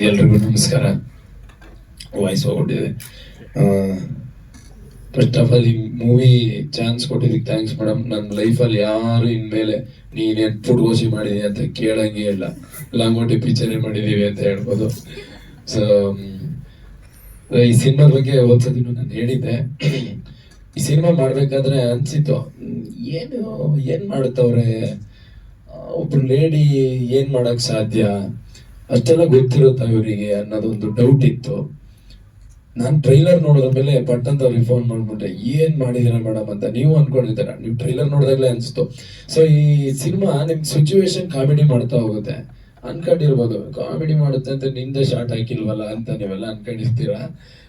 ಎಲ್ರಿಗೂ ನಮಸ್ಕಾರ. ವಾಯ್ಸ್ ಹೋಗ್ಬಿಟ್ಟಿದೆ ಫಸ್ಟ್ ಆಫ್ ಆಲ್ ಈ ಮೂವಿ ಚಾನ್ಸ್ ಕೊಟ್ಟಿದ್ದಕ್ಕೆ ಥ್ಯಾಂಕ್ಸ್ ಮೇಡಮ್ ನನ್ನ ಲೈಫಲ್ಲಿ ಯಾರು ಇನ್ಮೇಲೆ ನೀನೇನು ಪುಟ್ಗೋಸಿ ಮಾಡಿದೀನಿ ಅಂತ ಕೇಳೋಂಗೇ ಇಲ್ಲ. ಲಾಂಗೋಟಿ ಪಿಕ್ಚರೇ ಮಾಡಿದ್ದೀವಿ ಅಂತ ಹೇಳ್ಬೋದು. ಸೊ ಈ ಸಿನಿಮಾ ಬಗ್ಗೆ ಓದ್ಸೋದಿನ ನಾನು ಹೇಳಿದ್ದೆ. ಈ ಸಿನಿಮಾ ಮಾಡಬೇಕಾದ್ರೆ ಅನಿಸಿತ್ತು, ಏನು ಏನು ಮಾಡುತ್ತವ್ರೆ? ಒಬ್ರು ಲೇಡಿ ಏನು ಮಾಡೋಕ್ಕೆ ಸಾಧ್ಯ? ಅಷ್ಟೆಲ್ಲ ಗೊತ್ತಿರುತ್ತ ಇವರಿಗೆ ಅನ್ನೋದೊಂದು ಡೌಟ್ ಇತ್ತು. ನಾನು ಟ್ರೈಲರ್ ನೋಡಿದ ಮೇಲೆ ಪಟ್ ಅಂತ ಅವ್ರಿಗೆ ಫೋನ್ ಏನ್ ಮಾಡಿದೀರ ಮೇಡಮ್ ಅಂತ ನೀವು ಅನ್ಕೊಂಡಿದ್ದೀರ? ನೀವು ಟ್ರೈಲರ್ ನೋಡಿದಾಗಲೇ ಅನ್ಸ್ತು. ಸೊ ಈ ಸಿನಿಮಾ ನಿಮ್ ಸಿಚುವೇಶನ್ ಕಾಮಿಡಿ ಮಾಡ್ತಾ ಹೋಗುತ್ತೆ. ಅನ್ಕೊಂಡಿರ್ಬೋದು ಕಾಮಿಡಿ ಮಾಡುತ್ತೆ ಅಂತ ನಿಂದ ಶಾರ್ಟ್ ಹಾಕಿಲ್ವಲ್ಲ ಅಂತ ನೀವೆಲ್ಲ ಅನ್ಕೊಂಡಿರ್ತೀರಾ?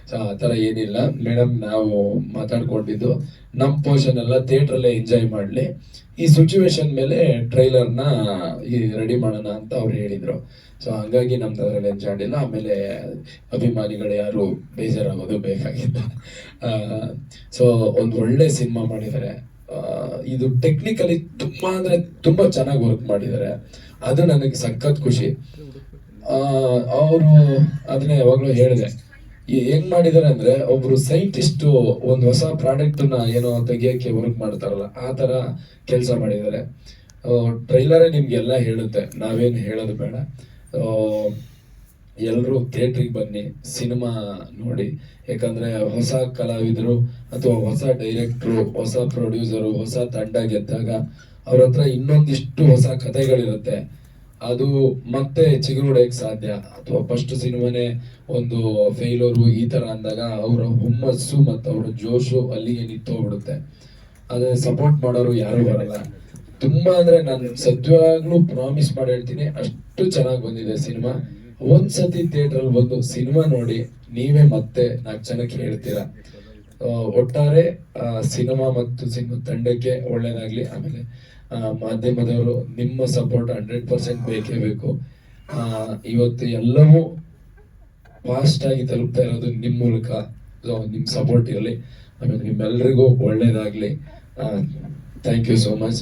ಸೊ ಆ ಥರ ಏನಿಲ್ಲ. ಮೇಡಮ್ ನಾವು ಮಾತಾಡ್ಕೊಂಡಿದ್ದು ನಮ್ಮ ಪೋರ್ಷನ್ ಎಲ್ಲ ಥಿಯೇಟ್ರಲ್ಲೇ ಎಂಜಾಯ್ ಮಾಡಲಿ. ಈ ಸಿಚುವೇಶನ್ ಮೇಲೆ ಟ್ರೈಲರ್ನ ಈ ರೆಡಿ ಮಾಡೋಣ ಅಂತ ಅವ್ರು ಹೇಳಿದ್ರು. ಸೊ ಹಂಗಾಗಿ ನಮ್ದು ಅದರಲ್ಲಿ ಎಂಜಾಯ್ ಮಾಡಿಲ್ಲ ಆಮೇಲೆ ಅಭಿಮಾನಿಗಳು ಯಾರು ಬೇಜಾರಾಗೋದು ಬೇಕಾಗಿಲ್ಲ. ಸೊ ಒಂದು ಒಳ್ಳೆ ಸಿನಿಮಾ ಮಾಡಿದ್ದಾರೆ. ಇದು ಟೆಕ್ನಿಕಲಿ ತುಂಬಾ ಅಂದ್ರೆ ತುಂಬಾ ಚೆನ್ನಾಗಿ ವರ್ಕ್ ಮಾಡಿದ್ದಾರೆ. ಅದು ನನಗೆ ಸಖತ್ ಖುಷಿ. ಅವರು ಅದನ್ನ ಯಾವಾಗಲೂ ಹೇಳಿದೆ. ಏನ್ ಮಾಡಿದ್ದಾರೆ ಅಂದ್ರೆ ಒಬ್ರು ಸೈಂಟಿಸ್ಟ್ ಒಂದು ಹೊಸ ಪ್ರಾಡಕ್ಟ್ ಏನೋ ತೆಗಿಯಕ್ಕೆ ವರ್ಕ್ ಮಾಡ್ತಾರಲ್ಲ, ಆ ತರ ಕೆಲಸ ಮಾಡಿದ್ದಾರೆ. ಟ್ರೈಲರೇ ನಿಮ್ಗೆಲ್ಲ ಹೇಳುತ್ತೆ. ನಾವೇನು ಹೇಳೋದು ಬೇಡ. ಎಲ್ಲರೂ ಥಿಯೇಟ್ರಿಗೆ ಬನ್ನಿ ಸಿನಿಮಾ ನೋಡಿ. ಯಾಕಂದ್ರೆ ಹೊಸ ಕಲಾವಿದರು ಅಥವಾ ಹೊಸ ಡೈರೆಕ್ಟ್ರು ಹೊಸ ಪ್ರೊಡ್ಯೂಸರು ಹೊಸ ತಂಡ ಗೆದ್ದಾಗ ಅವ್ರ ಹತ್ರ ಇನ್ನೊಂದಿಷ್ಟು ಹೊಸ ಕಥೆಗಳಿರುತ್ತೆ. ಅದು ಮತ್ತೆ ಚಿಗುರೊಡೆಯಕ್ಕೆ ಸಾಧ್ಯ. ಅಥವಾ ಫಸ್ಟ್ ಸಿನಿಮಾನೇ ಒಂದು ಫೇಲೋರು ಈ ತರ ಅಂದಾಗ ಅವರ ಹುಮ್ಮಸ್ಸು ಮತ್ತು ಅವರ ಜೋಶು ಅಲ್ಲಿಗೆ ನಿಂತೋಗ್ಬಿಡುತ್ತೆ. ಅದೇ ಸಪೋರ್ಟ್ ಮಾಡೋರು ಯಾರು ಬರಲ್ಲ. ತುಂಬಾ ಅಂದ್ರೆ ನಾನು ಸತ್ಯವಾಗ್ಲೂ ಪ್ರಾಮಿಸ್ ಮಾಡಿ ಹೇಳ್ತೀನಿ, ಅಷ್ಟು ಚೆನ್ನಾಗಿ ಬಂದಿದೆ ಸಿನಿಮಾ. ಒಂದ್ಸತಿ ಥಿಯೇಟರ್ ಅಲ್ಲಿ ಬಂದು ಸಿನಿಮಾ ನೋಡಿ ನೀವೇ ಮತ್ತೆ ನಾಲ್ಕು ಜನಕ್ಕೆ ಹೇಳ್ತೀರಾ? ಒಟ್ಟಾರೆ ಸಿನಿಮಾ ಮತ್ತು ಸಿನಿಮಾ ತಂಡಕ್ಕೆ ಒಳ್ಳೇದಾಗ್ಲಿ, ಆಮೇಲೆ ಮಾಧ್ಯಮದವರು ನಿಮ್ಮ ಸಪೋರ್ಟ್ ಹಂಡ್ರೆಡ್ ಪರ್ಸೆಂಟ್ ಬೇಕೇ ಬೇಕು. ಇವತ್ತು ಎಲ್ಲವೂ ಫಾಸ್ಟ್ ಆಗಿ ತಲುಪ್ತಾ ಇರೋದು ನಿಮ್ಮ ಮೂಲಕ, ಸೊ, ನಿಮ್ಮ ಸಪೋರ್ಟ್ ಇರಲಿ. ಆಮೇಲೆ ನಿಮ್ಮೆಲ್ಲರಿಗೂ ಒಳ್ಳೇದಾಗ್ಲಿ. Thank you so much